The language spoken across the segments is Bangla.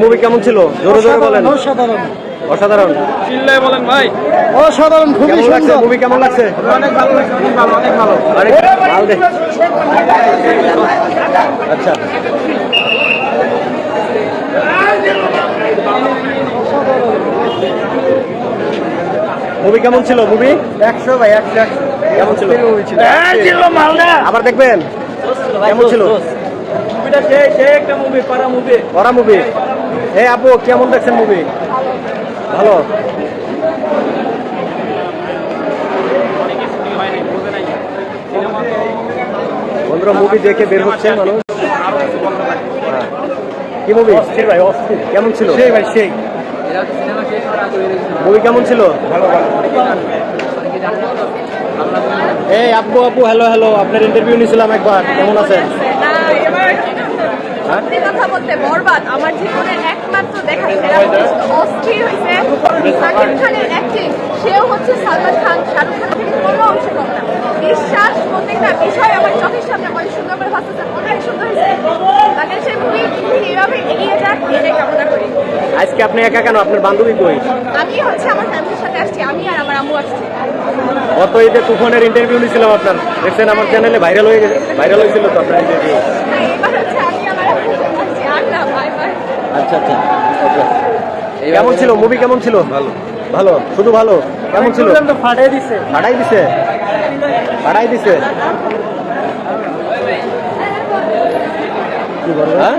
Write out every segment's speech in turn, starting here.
মুভি কেমন ছিল? জোরে জোরে বলেন। অসাধারণ। অসাধারণ। চিল্লাই বলেন ভাই। অসাধারণ খুবই লাগছে? সুন্দর। মুভি কেমন লাগছে? অনেক ভালো লাগছে অনেক ভালো অনেক ভালো। অনেক আচ্ছা। মুভি কেমন ছিল মুভি একশো ভাই একশো একশো। কেমন ছিল? জিল্লু মালদে। আবার দেখবেন? কেমন ছিল? মুভিটা সেই সেই একটা মুভি পারা মুভি এই আপু কেমন দেখছেন মুভি ভালো। বন্ধুরা মুভি দেখে বের হচ্ছে মানুষ। হ্যাঁ। কি মুভি অস্থির ভাই অস্থির। কেমন ছিল? সেই ভাই সেই। মুভি কেমন ছিল? এই আপু আপু হ্যালো হ্যালো আপনার ইন্টারভিউ নিয়েছিলাম একবার। কেমন আছেন? সত্যি কথা বলতে বরবাদ। আমার জীবনের একমাত্র দেখা সেরা অস্থির হয়েছে। সাকিব খানের অ্যাক্টিং সেও হচ্ছে সালমান খান। শাহরুখ খান থেকে কোনো অংশ কম না। বিশ্বাস প্রত্যেকটা বিষয় আমার চোখের সামনে অনেক সুন্দর করে ভাবতেছে অনেক সুন্দর হয়েছে। তাকে সেই মুভি এভাবে এগিয়ে যাক এটাই কামনা করি। আজকে আপনি একা কেন? আপনার বান্ধবী কই? আমি হচ্ছে আমার ফ্যামিলির সাথে আসছি। আমি আর আমার আম্মু আসছি। গত ঈদে তুফানের ইন্টারভিউ নিয়েছিলাম আপনার দেখছেন আমার চ্যানেলে ভাইরাল হয়ে গেছে ভাইরাল হয়েছিল তো আপনার ইন্টারভিউ বাই আচ্ছা আচ্ছা। কেমন ছিল? মুভি কেমন ছিল? ভালো। ভালো শুধু ভালো? কেমন ছিল? ফাটাই দিছে। ফাটাই দিছে? ফাটাই দিছে? হ্যাঁ?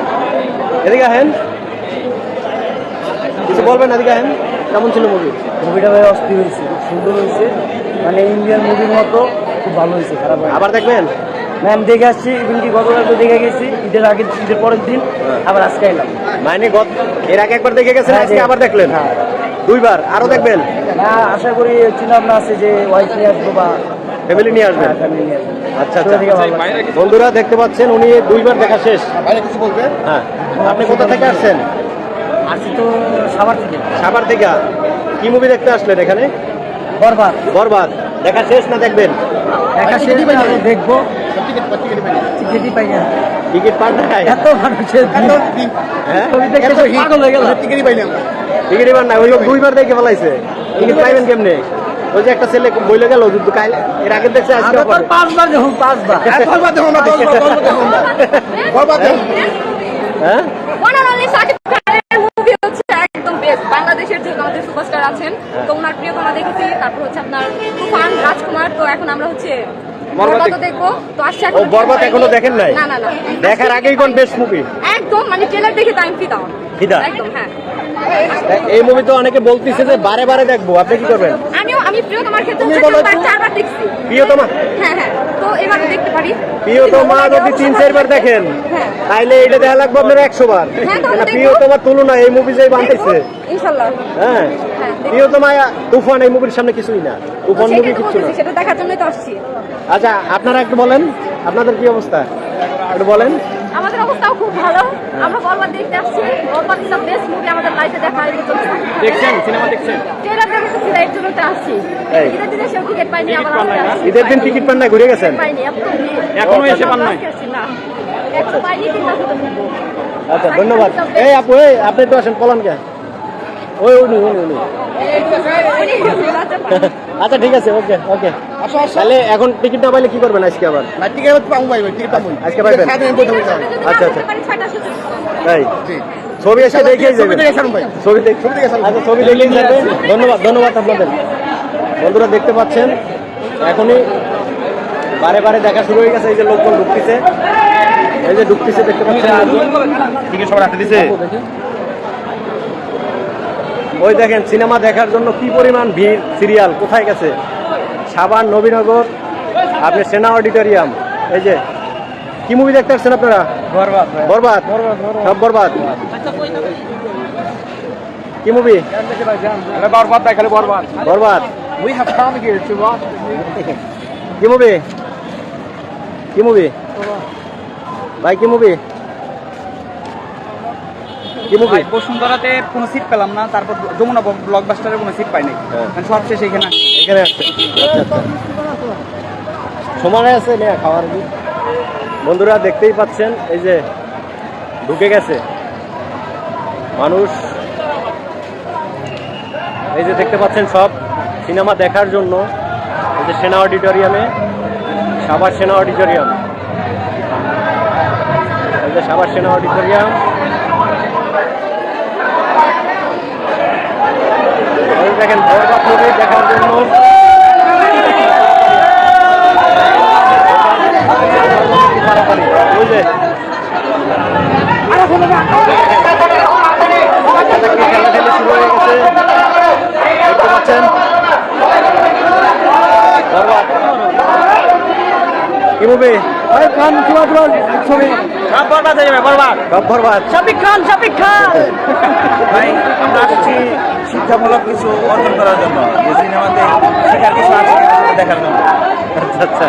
এদিকে আহেন। কিছু বলবেন এদিকে আহেন? কেমন ছিল মুভি মুভিটা ভাই অস্থির হয়েছে খুব সুন্দর হয়েছে। মানে ইন্ডিয়ান মুভির মতো খুব ভালো হয়েছে খারাপ হয় আবার দেখবেন? ম্যাম দেখে আসছি ইভেন কি গতকাল তো দেখে গেছি ঈদের আগে ঈদের পরের দিন আবার আজকে এলাম। মানে গত এর আগে একবার দেখে গেছেন হ্যাঁ, আজকে আবার দেখলেন? হ্যাঁ। দুইবার আরও দেখবেন? না আশা করি চিন্তা ভাবনা আছে যে ওয়াইফ নিয়ে আসব বা ফ্যামিলি নিয়ে আসবেন? হ্যাঁ, নিয়ে আচ্ছা আচ্ছা। বন্ধুরা দেখতে পাচ্ছেন উনি দুইবার দেখা শেষ। কিছু বলবে হ্যাঁ। আপনি কোথা থেকে আসছেন? আসছি তো সাবার থেকে। সাভার থেকে। কি মুভি দেখতে আসলেন এখানে? বরবাদ। বরবাদ। দেখা শেষ না দেখবেন? দেখা শেষ দেখব। টিকিটই পাই না। টিকিট পান নাই? এত মানুষের হ্যাঁ? ছবি দেখে পাগল হয়ে গেলাম। টিকিট পান নাই। ওই দুইবার দেখে ফেলাইছে। টিকিট পাইবেন কেমনে? ওই যে একটা ছেলে বইলে গেল যুদ্ধ কাল- এর আগে দেখছে আজকে পাঁচবার দেখুন পাঁচবার। হ্যাঁ বাংলাদেশের যেহেতু আমাদের সুপারস্টার আছেন তো ওনার প্রিয়তমা দেখেছি তারপর হচ্ছে আপনার তুফান রাজকুমার তো এখন আমরা হচ্ছে বরবাদ বরবাদও দেখব। তো আসছে ও বরবাদ এখনও দেখেন নাই? না না না। দেখার আগেই কোন বেস্ট মুভি একদম মানে ট্রেলার দেখে টাইম ফিদা। ফিদা? একদম হ্যাঁ। এই মুভি তো অনেকে বলতেছে যে বারে বারে দেখব আপনি কি করবেন? আমিও আমি প্রিয়তমার ক্ষেত্রে। চারবার দেখছি। প্রিয়তমা? হ্যাঁ হ্যাঁ তো এবার দেখতে পারি প্রিয়তমা যদি তিন চারবার দেখেন। হ্যাঁ। তাইলে এটা দেখা লাগবে আপনার একশো বার। হ্যাঁ। প্রিয়তমার তুলনা এই মুভি যে বানতেছে। হ্যাঁ হ্যাঁ। প্রিয়তমা তুফান এই মুভির সামনে কিছুই না। তুফান মুভি সেটাই না। সেটা দেখার জন্যই তো আসছি। আচ্ছা আপনারা একটু বলেন আপনাদের কি অবস্থা? একটু বলেন। আমাদের অবস্থাও খুব ভালো। আমরা বরবাদ দেখতে আসছি। বরবাদ ইজ বেস্ট মুভি আমাদের লাইফে দেখা দেখছেন? সিনেমা দেখছেন? ট্রেলার দেখেছি এর জন্য তো আসছি। ঈদের দিনে সেও টিকিট পাইনি আবার আজকে ঈদের দিন টিকিট পান না ঘুরে গেছেন? পাইনি এখনও এসে পান নাই? না। এখন পাইনি কিন্তু আচ্ছা ধন্যবাদ। এই আপু এই আপনি তো আসেন পলান কে ওই উনি উনি উনি। আচ্ছা ঠিক আছে ওকে ওকে তাহলে এখন টিকিট না পাইলে কি করবেন আজকে আবার? আজকে পাইবেন? আচ্ছা, আচ্ছা। তাই? ছবি এসে যাবেন ছবি দেখ আচ্ছা ছবি যাবেন ধন্যবাদ ধন্যবাদ আপনাদের। বন্ধুরা দেখতে পাচ্ছেন এখনই বারে বারে দেখা শুরু হয়ে গেছে এই যে লোকজন ঢুকতেছে। এই যে ঢুকতেছে দেখতে পাচ্ছেন। সবার দিছে। ওই দেখেন সিনেমা দেখার জন্য কি পরিমাণ ভিড় সিরিয়াল? কোথায় গেছে? সাবান নবীনগর আপনি সেনা অডিটোরিয়াম। এই যে কি মুভি দেখতে আসছেন আপনারা? বরবাদ বরবাদ? সব বরবাদ? কি মুভি বরবাদ দেখালে বরবাদ। বরবাদ? কি মুভি কি মুভি ভাই কি মুভি বসুন্ধরাতে কোনো সিট পেলাম না তারপর যমুনা ব্লকবাস্টারে কোনো সিট পাইনি। হ্যাঁ। মানে সব শেষ এখানে এখানে আসছে। আচ্ছা আচ্ছা। আছে না খাওয়ার বন্ধুরা দেখতেই পাচ্ছেন এই যে ঢুকে গেছে। মানুষ এই যে দেখতে পাচ্ছেন সব সিনেমা দেখার জন্য। এই যে সেনা অডিটোরিয়ামে সাবার সেনা অডিটোরিয়াম। এই যে সাভার সেনা অডিটোরিয়াম। দেখেন বরবাদ মুভি দেখার জন্য হয়ে কি মুভি খান ছবি সব বরবাদ হয়ে যাবে বরবাদ। সব বরবাদ। শাবিক খান শাবিক খান। ভাই আমরা আসছি শিক্ষামূলক কিছু অর্জন করার জন্য যে সিনেমাতে শেখার কিছু আছে দেখার জন্য। আচ্ছা আচ্ছা।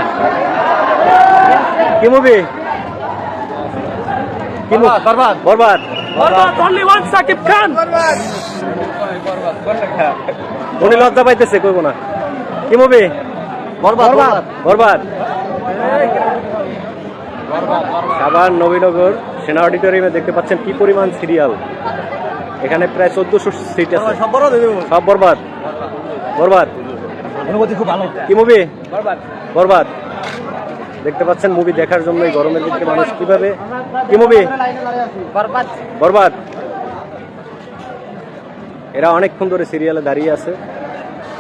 কি মুভি কি movie Barbaad Barbaad. Barbaad. Only one Shakib Khan. উনি লজ্জা পাইতেছে কইব না। কি মুভি বরবাদ। বরবাদ। সাভার নবীনগর সেনা অডিটোরিয়ামে দেখতে পাচ্ছেন কি পরিমাণ সিরিয়াল। এখানে প্রায় চোদ্দশো সিট আছে। সব বরবাদ বরবাদ। অনুভূতি খুব ভালো। কি মুভি বরবাদ। দেখতে পাচ্ছেন মুভি দেখার জন্য এই গরমের দিকে মানুষ কীভাবে কি মুভি বরবাদ। বরবাদ। এরা অনেকক্ষণ ধরে সিরিয়ালে দাঁড়িয়ে আছে।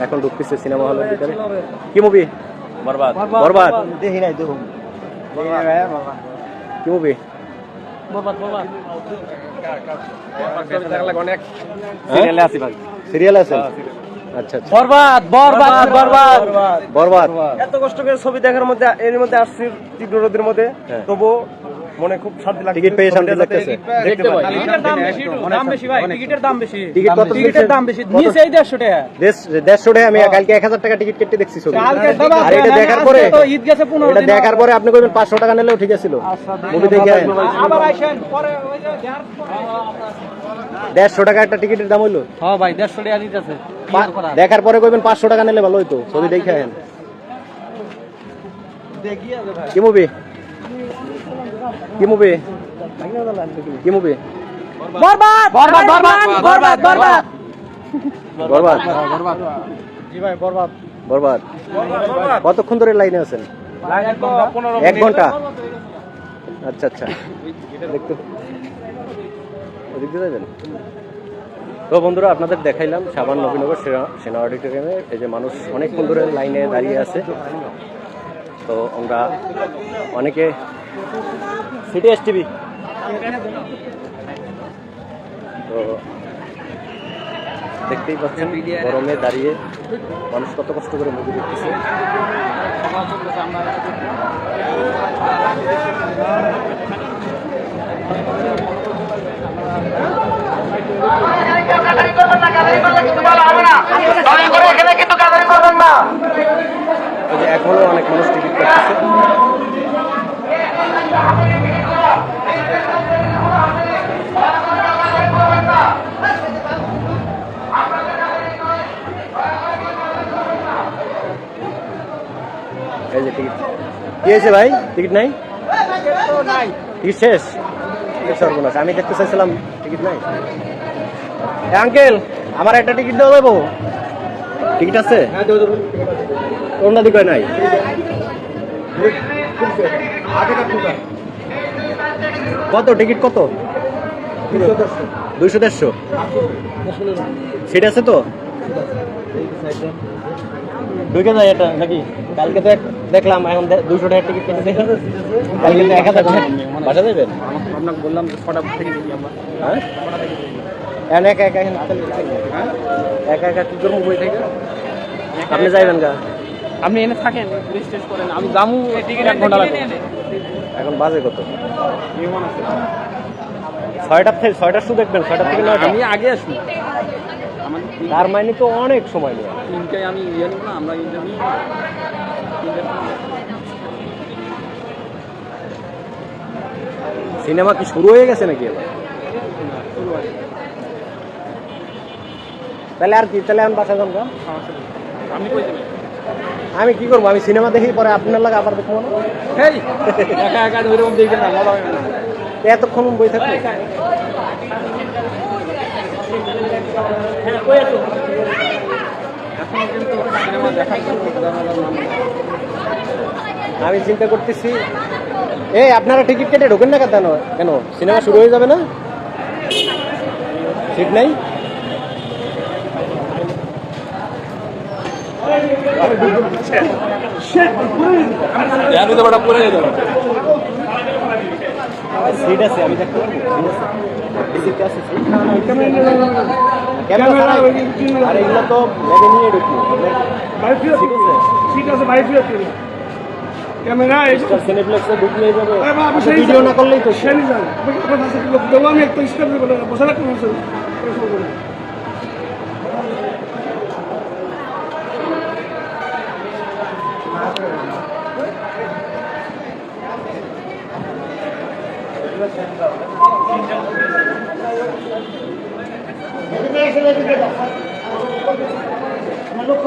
এখন ঢুকতেছে সিনেমা হলের ভিতরে। কি মুভি বরবাদ। বরবাদ। দেখি নাই দেখুন। কি মুভি সিরিয়ালে আছি ভাই সিরিয়ালে আছে আচ্ছা আচ্ছা বরবাদ বরবাদ বরবাদ বরবাদ এত কষ্ট করে ছবি দেখার মধ্যে এর মধ্যে আসছি তীব্র রোদের মধ্যে হ্যাঁ। মনে খুব শান্তি লাগছে। টিকিট পেয়ে শান্তি লাগতেছে। দেখতে পাই টিকিটের দাম বেশি দাম বেশি ভাই টিকিটের দাম বেশি। টিকিট কত টিকিটের দাম বেশি নিচে এই দেড়শো টাকা। দেশ দেড়শো টাকা আমি কালকে এক হাজার টাকা টিকিট কেটে দেখছি ছবি। কালকে দাদা আর এটা দেখার পরে তো ঈদ গেছে পনেরো এটা দিন দেখার পরে আপনি কইবেন পাঁচশো টাকা নিলেও ঠিক আছিল মুভি দেখে। আবার আইসেন পরে ওই যে দেড়- দেড়শো টাকা একটা টিকিটের দাম হইল? হ্যাঁ ভাই দেড়শো টাকা দিতেছে। পা- দেখার পরে কইবেন পাঁচশো টাকা নিলে ভালো হইতো ছবি দেখে আইন। কি মুভি? কি মুভি? কি মুভি? বরবাদ! বরবাদ বরবাদ বরবাদ বরবাদ বরবাদ জি ভাই বরবাদ। বরবাদ। কতক্ষণ ধরে লাইনে আছেন? এক ঘণ্টা আচ্ছা আচ্ছা। দেখতে ওদিক দিয়ে যাবেন? তো বন্ধুরা আপনাদের দেখাইলাম সাবান নবীনগর সেনা সেনা অডিটোরিয়ামে। এই যে মানুষ অনেকক্ষণ ধরে লাইনে দাঁড়িয়ে আছে। তো আমরা অনেকে সিটি এস টিভি তো দেখতেই পাচ্ছেন, গরমে দাঁড়িয়ে মানুষ কত কষ্ট করে মুভি দেখতেছে। এখনও অনেক মানুষ টিকিট কাটতেছে। এই টিকিট কি হয়েছে ভাই? টিকিট নাই? টিকিট শেষ? সর্বনাশ। আমি দেখতে চাইছিলাম টিকিট নাই। আঙ্কেল আমার একটা টিকিট দেওয়া দেবো টিকিট আছে? কোনটা দিকে নাই? কত? টিকিট কত? দুইশো দেড়শো। সিট আছে তো? ঢুকে যায় এটা নাকি? কালকে তো দেখলাম এখন দে- দুইশো টাকার টিকিট কেটে দেখি কালকে তো এক হাজার বাসা দেবেন আপনাকে বললাম যে ছটা থেকে দেখি আমরা হ্যাঁ? এখন একা একা এখানে যাই। একা একা কি করব বই থেকে? আপনি যাইবেন গা? আপনি এনে থাকেন করেন আমি জামু এক ঘণ্টা লাগবে এখন বাজে কত? ছয়টার থেকে ছয়টার শুধু দেখবেন ছয়টার থেকে আমি আগে আসব। তার মানে তো অনেক সময় নেই আমি ইয়ে নেব না আমরা ইন্টারভিউ সিনেমা কি শুরু হয়ে গেছে নাকি এবার? তাহলে আর কি তাহলে এখন বাসা যান? আমি কই যাবেন আমি কি করব? আমি সিনেমা দেখি পরে আপনার লাগে আবার দেখব না? একা একা ওইরকম দেখবেন না মজা হবে না। এতক্ষণ বই থাকবে। জন্য আমি চিন্তা করতেছি এই আপনারা টিকিট কেটে ঢোকেন না কেন? কেন? সিনেমা শুরু হয়ে যাবে না? সিট নাই? আমি তো বড় পরে যেতে সিট আছে আমি দেখতে পারব? সিট আছে ক্যামেরা আর এগুলো তো ব্যাগে নিয়ে ঢুকবো। ঠিক আছে ক্যামেরা সিনেপ্লেক্সে ঢুকলে ভিডিও না করলেই তো আমি একটা স্টেপ বসে রাখতে বসে লোক